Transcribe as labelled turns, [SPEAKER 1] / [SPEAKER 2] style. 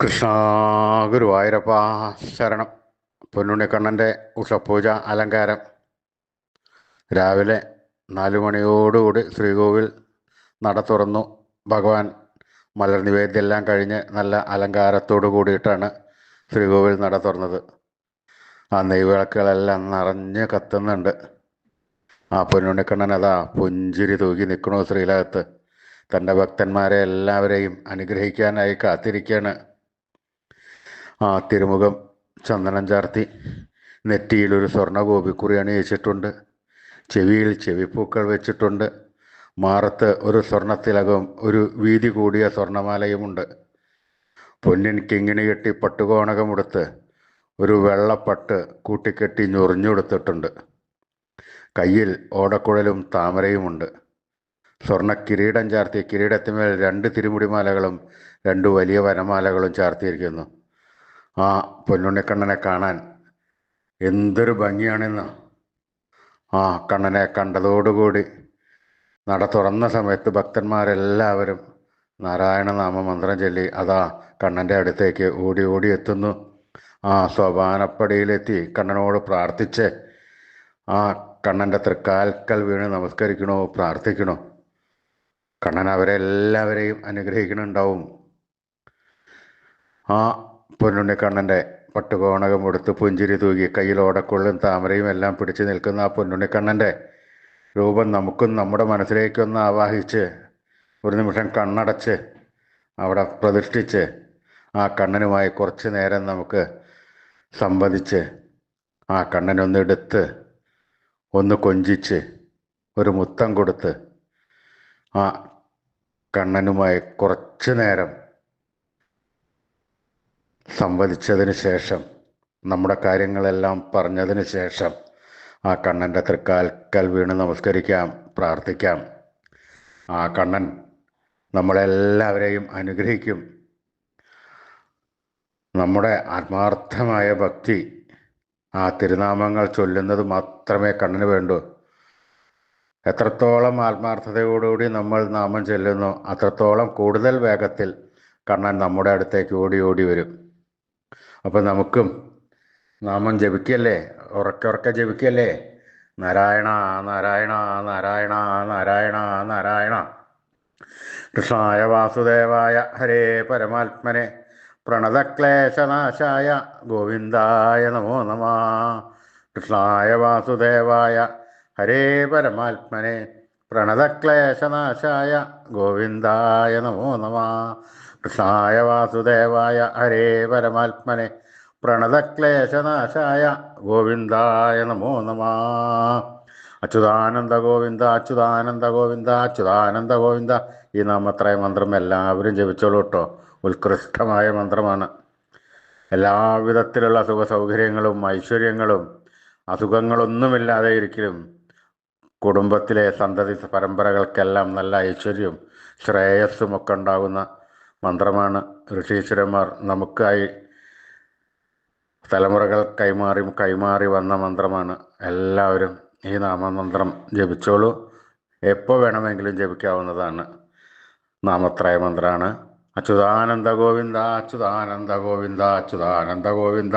[SPEAKER 1] കൃഷ്ണ ഗുരുവായൂരപ്പ ശരണം. പൊന്നുണ്ണിക്കണ്ണന്റെ ഉഷപൂജ അലങ്കാരം. രാവിലെ നാലു മണിയോടുകൂടി ശ്രീകോവിൽ നട തുറന്നു. ഭഗവാൻ മലർ നിവേദ്യമെല്ലാം കഴിഞ്ഞ് നല്ല അലങ്കാരത്തോടു കൂടിയിട്ടാണ് ശ്രീകോവിൽ നട തുറന്നത്. ആ നെയ്വിളക്കുകളെല്ലാം നിറഞ്ഞ് കത്തുന്നുണ്ട്. ആ പൊന്നുണ്ണിക്കണ്ണൻ അതാ പുഞ്ചിരി തൂക്കി നിൽക്കണു ശ്രീലകത്ത്. തന്റെ ഭക്തന്മാരെ എല്ലാവരെയും അനുഗ്രഹിക്കാനായി കാത്തിരിക്കുകയാണ്. ആ തിരുമുഖം ചന്ദനം ചാർത്തി നെറ്റിയിൽ ഒരു സ്വർണ ഗോപിക്കുറി അണിയിച്ചിട്ടുണ്ട് ചെവിയിൽ ചെവിപ്പൂക്കൾ വെച്ചിട്ടുണ്ട്. മാറത്ത് ഒരു സ്വർണത്തിലകം ഒരു വീതി കൂടിയ സ്വർണമാലയുമുണ്ട്. പൊന്നിൻ കിങ്ങിണി കെട്ടി പട്ടുകോണകമെടുത്ത് ഒരു വെള്ളപ്പട്ട് കൂട്ടിക്കെട്ടി ഞൊറിഞ്ഞുകൊടുത്തിട്ടുണ്ട്. കയ്യിൽ ഓടക്കുഴലും താമരയുമുണ്ട്. സ്വർണ കിരീടം ചാർത്തിയ കിരീടത്തിന്മേൽ രണ്ട് തിരുമുടിമാലകളും രണ്ട് വലിയ വനമാലകളും ചാർത്തിയിരിക്കുന്നു. ആ പൊന്നുണ്ണിക്കണ്ണനെ കാണാൻ എന്തൊരു ഭംഗിയാണെന്ന്. ആ കണ്ണനെ കണ്ടതോടുകൂടി നട തുറന്ന സമയത്ത് ഭക്തന്മാരെല്ലാവരും നാരായണ നാമ മന്ത്രം ചൊല്ലി അതാ കണ്ണന്റെ അടുത്തേക്ക് ഓടി ഓടി എത്തുന്നു. ആ സോപാനപ്പടിയിലെത്തി കണ്ണനോട് പ്രാർത്ഥിച്ച് ആ കണ്ണന്റെ തൃക്കാൽക്കൽ വീണ് നമസ്കരിക്കണോ പ്രാർത്ഥിക്കണോ? കണ്ണൻ അവരെല്ലാവരെയും അനുഗ്രഹിക്കണുണ്ടാവും ആ പൊന്നുണ്ണി കണ്ണന്റെ പട്ടുകോണകം കൊടുത്ത് പുഞ്ചിരി തൂകി കയ്യിൽ ഓടക്കുള്ളും താമരയും എല്ലാം പിടിച്ചു നിൽക്കുന്ന ആ പൊന്നുണ്ണിക്കണ്ണന്റെ രൂപം നമുക്കും നമ്മുടെ മനസ്സിലേക്കൊന്ന് ആവാഹിച്ച് ഒരു നിമിഷം കണ്ണടച്ച് അവിടെ പ്രതിഷ്ഠിച്ച് ആ കണ്ണനുമായി കുറച്ച് നേരം നമുക്ക് സംവദിച്ച് ആ കണ്ണനൊന്ന് എടുത്ത് ഒന്ന് കൊഞ്ചിച്ച് ഒരു മുത്തം കൊടുത്ത് ആ കണ്ണനുമായി കുറച്ച് നേരം സംവദിച്ചതിന് ശേഷം നമ്മുടെ കാര്യങ്ങളെല്ലാം പറഞ്ഞതിന് ശേഷം ആ കണ്ണന്റെ തൃക്കാൽക്കൽ വീണ് നമസ്കരിക്കാം പ്രാർത്ഥിക്കാം. ആ കണ്ണൻ നമ്മളെല്ലാവരെയും അനുഗ്രഹിക്കും. നമ്മുടെ ആത്മാർത്ഥമായ ഭക്തി ആ തിരുനാമങ്ങൾ ചൊല്ലുന്നത് മാത്രമേ കണ്ണിന് വേണ്ടൂ. എത്രത്തോളം ആത്മാർത്ഥതയോടുകൂടി നമ്മൾ നാമം ചെല്ലുന്നു അത്രത്തോളം കൂടുതൽ വേഗത്തിൽ കണ്ണൻ നമ്മുടെ അടുത്തേക്ക് ഓടി ഓടി വരും. അപ്പം നമുക്കും നാമം ജപിക്കല്ലേ? ഉറക്കെ ഉറക്കെ ജപിക്കല്ലേ? നാരായണ നാരായണ നാരായണ നാരായണ നാരായണ. കൃഷ്ണായ വാസുദേവായ ഹരേ പരമാത്മനെ. പ്രണതക്ലേശനാശായ ഗോവിന്ദായ നമോ നമ. കൃഷ്ണായ വാസുദേവായ ഹരേ പരമാത്മനെ. പ്രണതക്ലേശനാശായ ഗോവിന്ദായ നമോ നമ. കൃഷ്ണായ വാസുദേവായ ഹരേ പരമാത്മനെ. പ്രണതക്ലേശനാശായ ഗോവിന്ദായ നമോ നമ. അച്യുതാനന്ദ ഗോവിന്ദ അച്യുതാനന്ദ ഗോവിന്ദ അച്യുതാനന്ദ ഗോവിന്ദ. ഈ നാമത്രയ മന്ത്രം എല്ലാവരും ജപിച്ചോളൂ കേട്ടോ ഉത്കൃഷ്ടമായ മന്ത്രമാണ്. എല്ലാവിധത്തിലുള്ള സുഖ സൗകര്യങ്ങളും ഐശ്വര്യങ്ങളും അസുഖങ്ങളൊന്നുമില്ലാതെ ഇരിക്കലും കുടുംബത്തിലെ സന്തതി പരമ്പരകൾക്കെല്ലാം നല്ല ഐശ്വര്യവും ശ്രേയസ്സും ഒക്കെ ഉണ്ടാകുന്ന മന്ത്രമാണ് ഋഷീശ്വരന്മാർ നമുക്കായി തലമുറകൾ കൈമാറി കൈമാറി വന്ന മന്ത്രമാണ്. എല്ലാവരും ഈ നാമമന്ത്രം ജപിച്ചോളൂ. എപ്പോൾ വേണമെങ്കിലും ജപിക്കാവുന്നതാണ്. നാമത്രയ മന്ത്രമാണ് അച്യുതാനന്ദ ഗോവിന്ദ അച്യുതാനന്ദ ഗോവിന്ദ അച്യുതാനന്ദ ഗോവിന്ദ.